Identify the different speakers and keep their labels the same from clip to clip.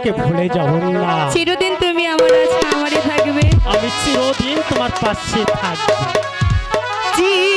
Speaker 1: তোমাকে ভুলে যাব না।
Speaker 2: চিরদিন তুমি আমার আছে আমারই থাকবে।
Speaker 1: আমি চিরদিন তোমার পাশে থাকব।
Speaker 2: চিরদিনই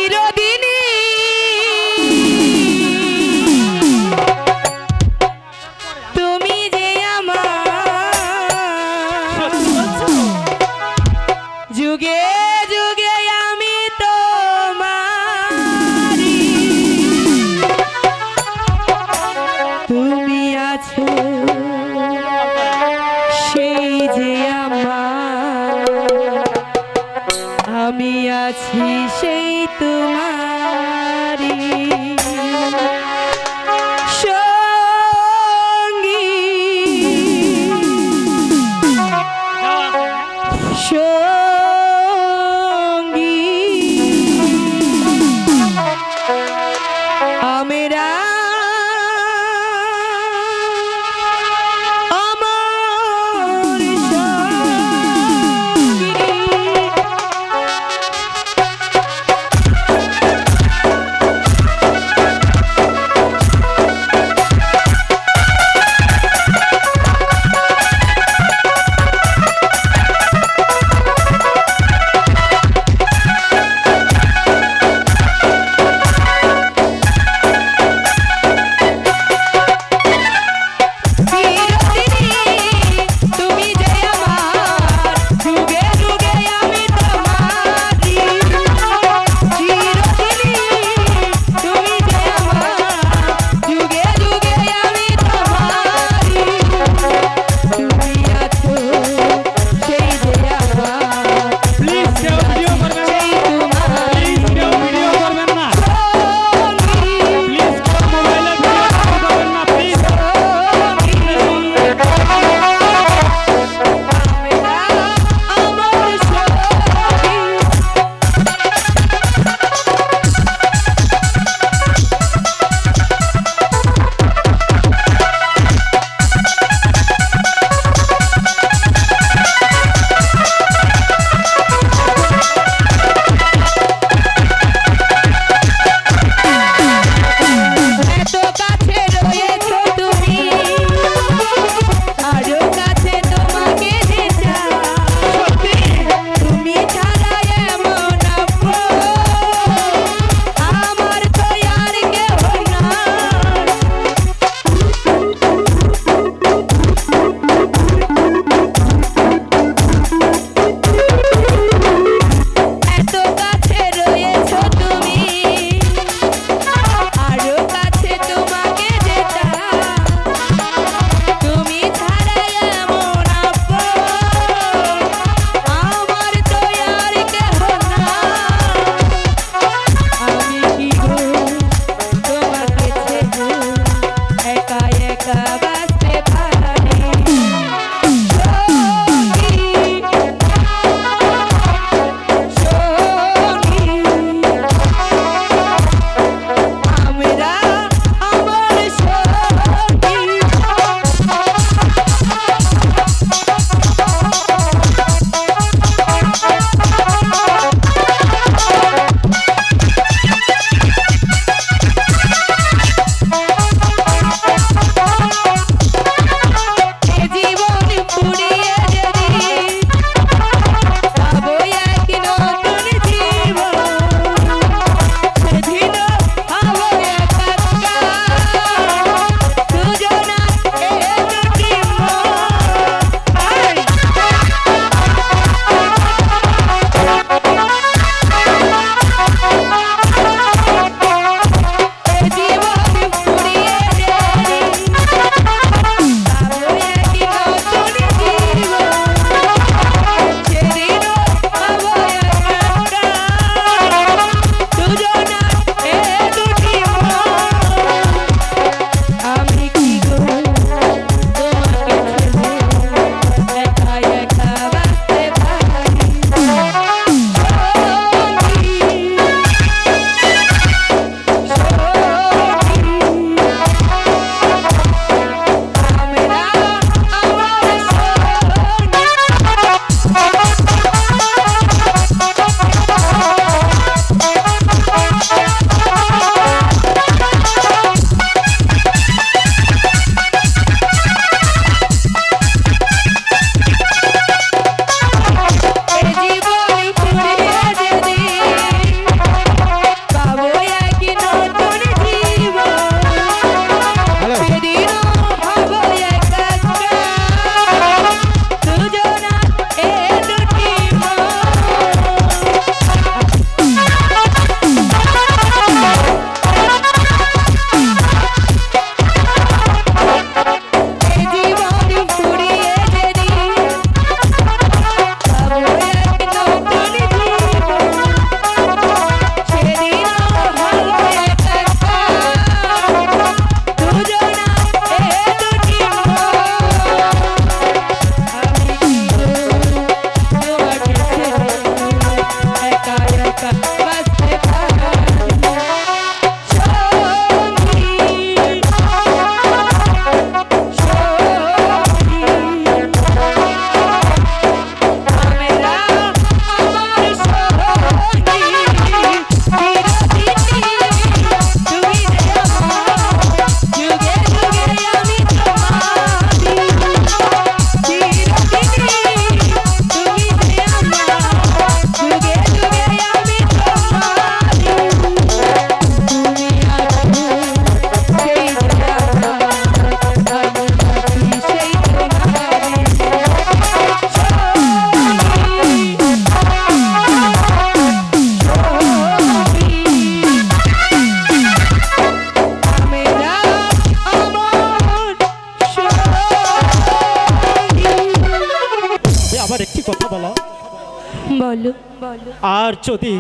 Speaker 1: আর যদি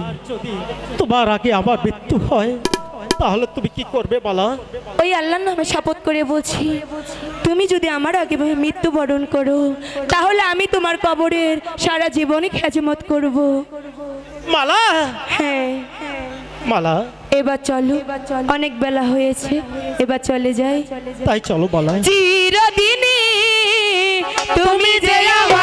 Speaker 1: তোমার আগে আমার মৃত্যু হয় তাহলে তুমি কি করবে বলা?
Speaker 2: ওই আল্লাহর নামে শপথ করে বলছি তুমি যদি আমার আগে মৃত্যুবরণ করো তাহলে আমি তোমার কবরের সারা জীবনই খেজমত করব।
Speaker 1: মালা?
Speaker 2: হ্যাঁ।
Speaker 1: মালা?
Speaker 2: এবার চলো অনেক বেলা হয়েছে এবার চলে যাই।
Speaker 1: তাই চলো বলা।
Speaker 2: চিরদিনই তুমি যে আমার